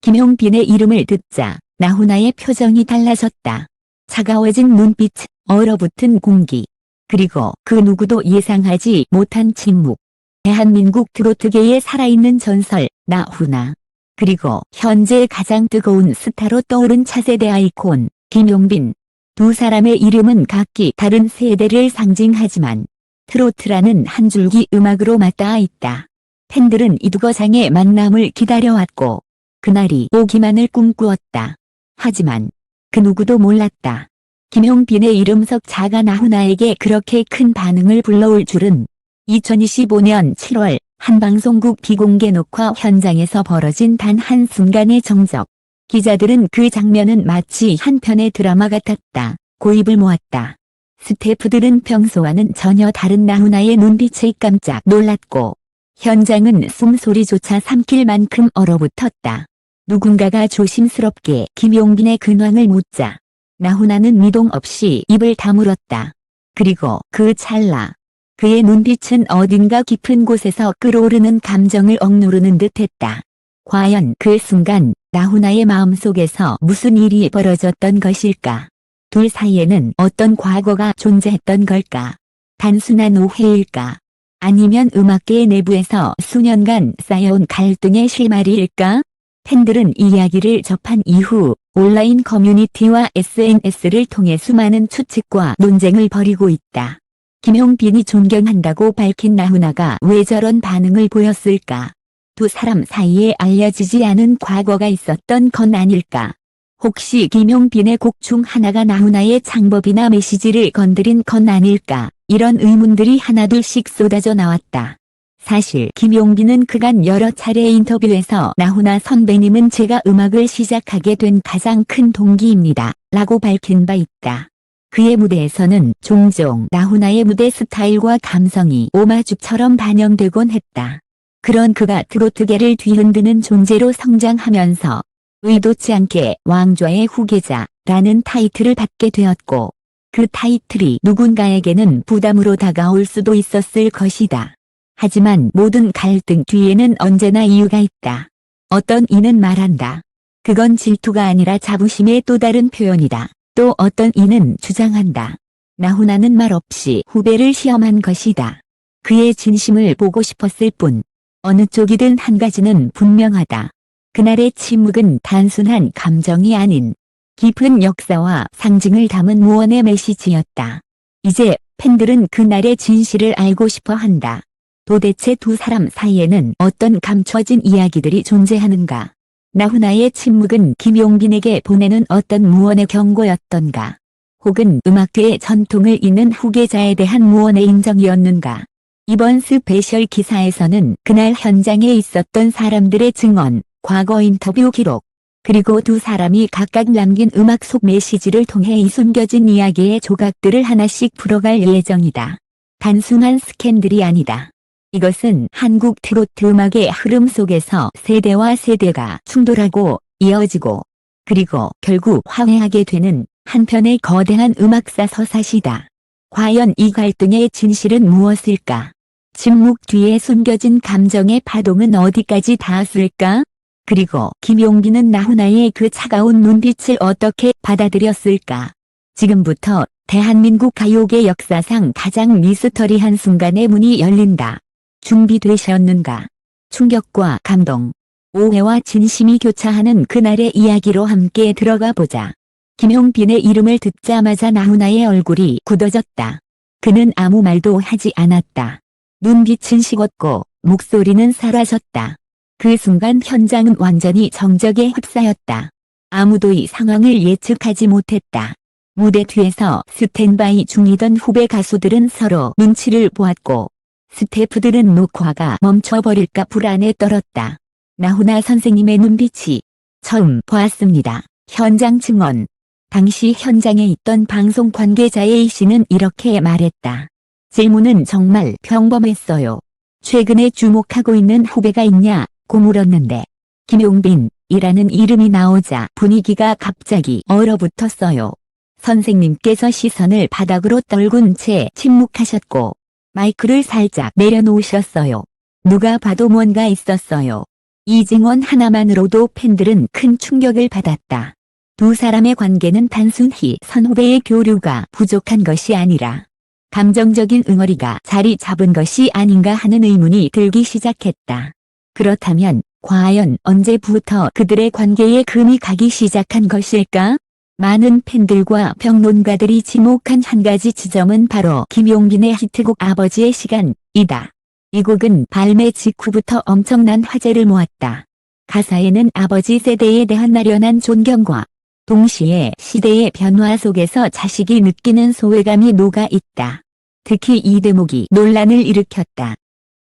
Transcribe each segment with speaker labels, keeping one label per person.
Speaker 1: 김용빈의 이름을 듣자 나훈아의 표정이 달라졌다. 차가워진 눈빛, 얼어붙은 공기, 그리고 그 누구도 예상하지 못한 침묵. 대한민국 트로트계의 살아있는 전설, 나훈아. 그리고 현재 가장 뜨거운 스타로 떠오른 차세대 아이콘, 김용빈. 두 사람의 이름은 각기 다른 세대를 상징하지만 트로트라는 한 줄기 음악으로 맞닿아 있다. 팬들은 이 두 거장의 만남을 기다려왔고 그날이 오기만을 꿈꾸었다. 하지만 그 누구도 몰랐다. 김용빈의 이름석 자가 나훈아에게 그렇게 큰 반응을 불러올 줄은 2025년 7월 한 방송국 비공개 녹화 현장에서 벌어진 단 한순간의 정적. 기자들은 그 장면은 마치 한 편의 드라마 같았다. 고입을 모았다. 스태프들은 평소와는 전혀 다른 나훈아의 눈빛에 깜짝 놀랐고 현장은 숨소리조차 삼킬 만큼 얼어붙었다. 누군가가 조심스럽게 김용빈의 근황을 묻자 나훈아는 미동 없이 입을 다물었다. 그리고 그 찰나 그의 눈빛은 어딘가 깊은 곳에서 끓어오르는 감정을 억누르는 듯했다. 과연 그 순간 나훈아의 마음속에서 무슨 일이 벌어졌던 것일까? 둘 사이에는 어떤 과거가 존재했던 걸까? 단순한 오해일까? 아니면 음악계 내부에서 수년간 쌓여온 갈등의 실마리일까? 팬들은 이 이야기를 접한 이후 온라인 커뮤니티와 SNS를 통해 수많은 추측과 논쟁을 벌이고 있다. 김용빈이 존경한다고 밝힌 나훈아가 왜 저런 반응을 보였을까? 두 사람 사이에 알려지지 않은 과거가 있었던 건 아닐까? 혹시 김용빈의 곡 중 하나가 나훈아의 창법이나 메시지를 건드린 건 아닐까? 이런 의문들이 하나둘씩 쏟아져 나왔다. 사실 김용빈은 그간 여러 차례 인터뷰에서 나훈아 선배님은 제가 음악을 시작하게 된 가장 큰 동기입니다. 라고 밝힌 바 있다. 그의 무대에서는 종종 나훈아의 무대 스타일과 감성이 오마주처럼 반영되곤 했다. 그런 그가 트로트계를 뒤흔드는 존재로 성장하면서 의도치 않게 왕좌의 후계자라는 타이틀을 받게 되었고 그 타이틀이 누군가에게는 부담으로 다가올 수도 있었을 것이다. 하지만 모든 갈등 뒤에는 언제나 이유가 있다. 어떤 이는 말한다. 그건 질투가 아니라 자부심의 또 다른 표현이다. 또 어떤 이는 주장한다. 나훈아는 말 없이 후배를 시험한 것이다. 그의 진심을 보고 싶었을 뿐. 어느 쪽이든 한 가지는 분명하다. 그날의 침묵은 단순한 감정이 아닌 깊은 역사와 상징을 담은 무언의 메시지였다. 이제 팬들은 그날의 진실을 알고 싶어 한다. 도대체 두 사람 사이에는 어떤 감춰진 이야기들이 존재하는가? 나훈아의 침묵은 김용빈에게 보내는 어떤 무언의 경고였던가? 혹은 음악계의 전통을 잇는 후계자에 대한 무언의 인정이었는가? 이번 스페셜 기사에서는 그날 현장에 있었던 사람들의 증언, 과거 인터뷰 기록, 그리고 두 사람이 각각 남긴 음악 속 메시지를 통해 이 숨겨진 이야기의 조각들을 하나씩 풀어갈 예정이다. 단순한 스캔들이 아니다. 이것은 한국 트로트 음악의 흐름 속에서 세대와 세대가 충돌하고 이어지고 그리고 결국 화해하게 되는 한편의 거대한 음악사 서사시다. 과연 이 갈등의 진실은 무엇일까? 침묵 뒤에 숨겨진 감정의 파동은 어디까지 닿았을까? 그리고 김용빈은 나훈아의 그 차가운 눈빛을 어떻게 받아들였을까? 지금부터 대한민국 가요계 역사상 가장 미스터리한 순간의 문이 열린다. 준비되셨는가? 충격과 감동, 오해와 진심이 교차하는 그날의 이야기로 함께 들어가 보자. 김용빈의 이름을 듣자마자 나훈아의 얼굴이 굳어졌다. 그는 아무 말도 하지 않았다. 눈빛은 식었고 목소리는 사라졌다. 그 순간 현장은 완전히 정적에 휩싸였다. 아무도 이 상황을 예측하지 못했다. 무대 뒤에서 스탠바이 중이던 후배 가수들은 서로 눈치를 보았고 스태프들은 녹화가 멈춰버릴까 불안에 떨었다. 나훈아 선생님의 눈빛이 처음 보았습니다. 현장 증언. 당시 현장에 있던 방송 관계자 A씨는 이렇게 말했다. 질문은 정말 평범했어요. 최근에 주목하고 있는 후배가 있냐? 고 물었는데 김용빈이라는 이름이 나오자 분위기가 갑자기 얼어붙었어요. 선생님께서 시선을 바닥으로 떨군 채 침묵하셨고 마이크를 살짝 내려놓으셨어요. 누가 봐도 뭔가 있었어요. 이 증언 하나만으로도 팬들은 큰 충격을 받았다. 두 사람의 관계는 단순히 선후배의 교류가 부족한 것이 아니라 감정적인 응어리가 자리 잡은 것이 아닌가 하는 의문이 들기 시작했다. 그렇다면 과연 언제부터 그들의 관계에 금이 가기 시작한 것일까? 많은 팬들과 평론가들이 지목한 한 가지 지점은 바로 김용빈의 히트곡 아버지의 시간이다. 이 곡은 발매 직후부터 엄청난 화제를 모았다. 가사에는 아버지 세대에 대한 나련한 존경과 동시에 시대의 변화 속에서 자식이 느끼는 소외감이 녹아 있다. 특히 이 대목이 논란을 일으켰다.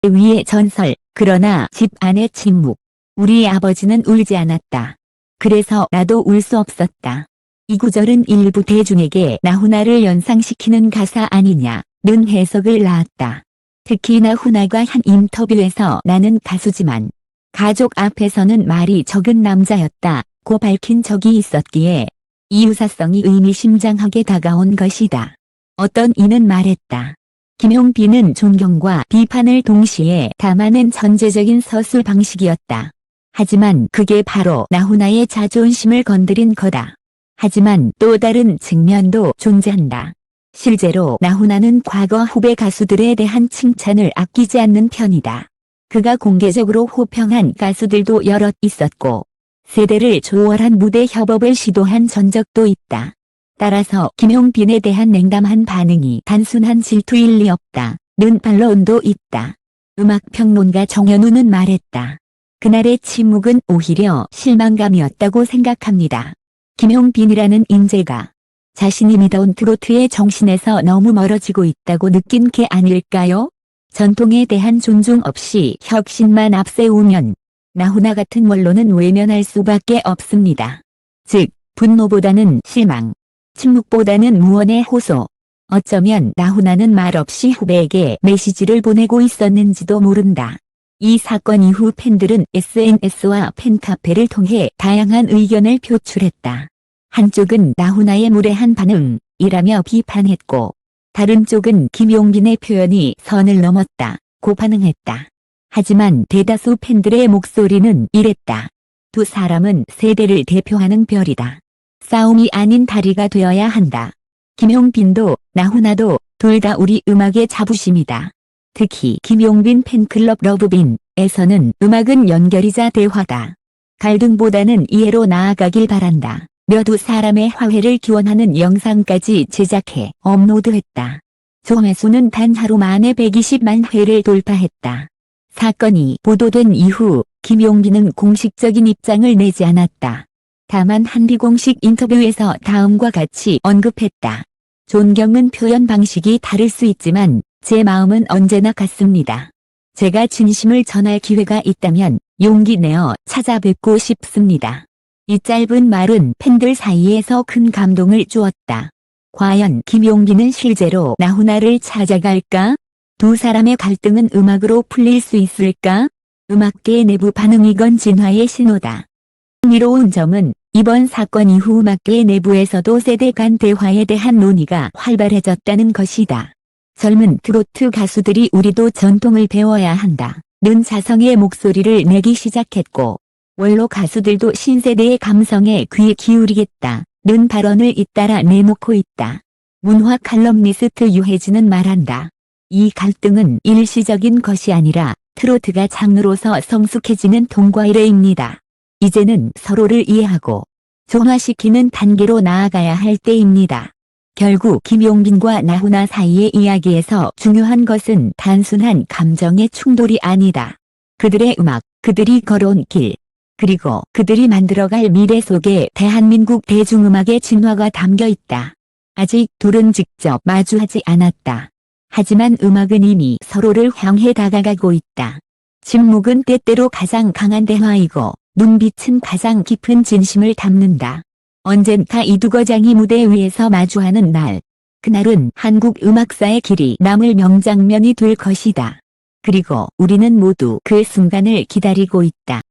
Speaker 1: 위의 전설, 그러나 집 안의 침묵. 우리 아버지는 울지 않았다. 그래서 나도 울 수 없었다. 이 구절은 일부 대중에게 나훈아를 연상시키는 가사 아니냐는 해석을 낳았다. 특히 나훈아가 한 인터뷰에서 나는 가수지만 가족 앞에서는 말이 적은 남자였다. 고 밝힌 적이 있었기에 이 유사성이 의미심장하게 다가온 것이다. 어떤 이는 말했다. 김용빈은 존경과 비판을 동시에 담아낸 전제적인 서술 방식이었다. 하지만 그게 바로 나훈아의 자존심을 건드린 거다. 하지만 또 다른 측면도 존재한다. 실제로 나훈아는 과거 후배 가수들에 대한 칭찬을 아끼지 않는 편이다. 그가 공개적으로 호평한 가수들도 여럿 있었고 세대를 초월한 무대 협업을 시도한 전적도 있다. 따라서 김용빈에 대한 냉담한 반응이 단순한 질투일 리 없다. 는 반론도 있다. 음악평론가 정현우는 말했다. 그날의 침묵은 오히려 실망감이었다고 생각합니다. 김용빈이라는 인재가 자신이 믿어온 트로트의 정신에서 너무 멀어지고 있다고 느낀 게 아닐까요? 전통에 대한 존중 없이 혁신만 앞세우면 나훈아 같은 원로는 외면할 수밖에 없습니다. 즉, 분노보다는 실망, 침묵보다는 무언의 호소. 어쩌면 나훈아는 말없이 후배에게 메시지를 보내고 있었는지도 모른다. 이 사건 이후 팬들은 SNS와 팬카페를 통해 다양한 의견을 표출했다. 한쪽은 나훈아의 무례한 반응이라며 비판했고, 다른 쪽은 김용빈의 표현이 선을 넘었다. 고 반응했다. 하지만 대다수 팬들의 목소리는 이랬다. 두 사람은 세대를 대표하는 별이다. 싸움이 아닌 다리가 되어야 한다. 김용빈도 나훈아도 둘 다 우리 음악의 자부심이다. 특히 김용빈 팬클럽 러브빈에서는 음악은 연결이자 대화다. 갈등보다는 이해로 나아가길 바란다. 며두 사람의 화해를 기원하는 영상까지 제작해 업로드했다. 조회수는 단 하루 만에 120만 회를 돌파했다. 사건이 보도된 이후 김용빈은 공식적인 입장을 내지 않았다. 다만 한 비공식 인터뷰에서 다음과 같이 언급했다. 존경은 표현 방식이 다를 수 있지만 제 마음은 언제나 같습니다. 제가 진심을 전할 기회가 있다면 용기 내어 찾아뵙고 싶습니다. 이 짧은 말은 팬들 사이에서 큰 감동을 주었다. 과연 김용빈은 실제로 나훈아를 찾아갈까? 두 사람의 갈등은 음악으로 풀릴 수 있을까? 음악계의 내부 반응이건 진화의 신호다. 흥미로운 점은 이번 사건 이후 음악계 내부에서도 세대 간 대화에 대한 논의가 활발해졌다는 것이다. 젊은 트로트 가수들이 우리도 전통을 배워야 한다. 는 자성의 목소리를 내기 시작했고, 원로 가수들도 신세대의 감성에 귀 기울이겠다. 는 발언을 잇따라 내놓고 있다. 문화 칼럼니스트 유해진은 말한다. 이 갈등은 일시적인 것이 아니라 트로트가 장르로서 성숙해지는 통과 이래입니다. 이제는 서로를 이해하고 종화시키는 단계로 나아가야 할 때입니다. 결국 김용빈과 나훈아 사이의 이야기에서 중요한 것은 단순한 감정의 충돌이 아니다. 그들의 음악, 그들이 걸어온 길, 그리고 그들이 만들어갈 미래 속에 대한민국 대중음악의 진화가 담겨 있다. 아직 둘은 직접 마주하지 않았다. 하지만 음악은 이미 서로를 향해 다가가고 있다. 침묵은 때때로 가장 강한 대화이고 눈빛은 가장 깊은 진심을 담는다. 언젠가 이 두 거장이 무대 위에서 마주하는 날. 그날은 한국 음악사의 길이 남을 명장면이 될 것이다. 그리고 우리는 모두 그 순간을 기다리고 있다.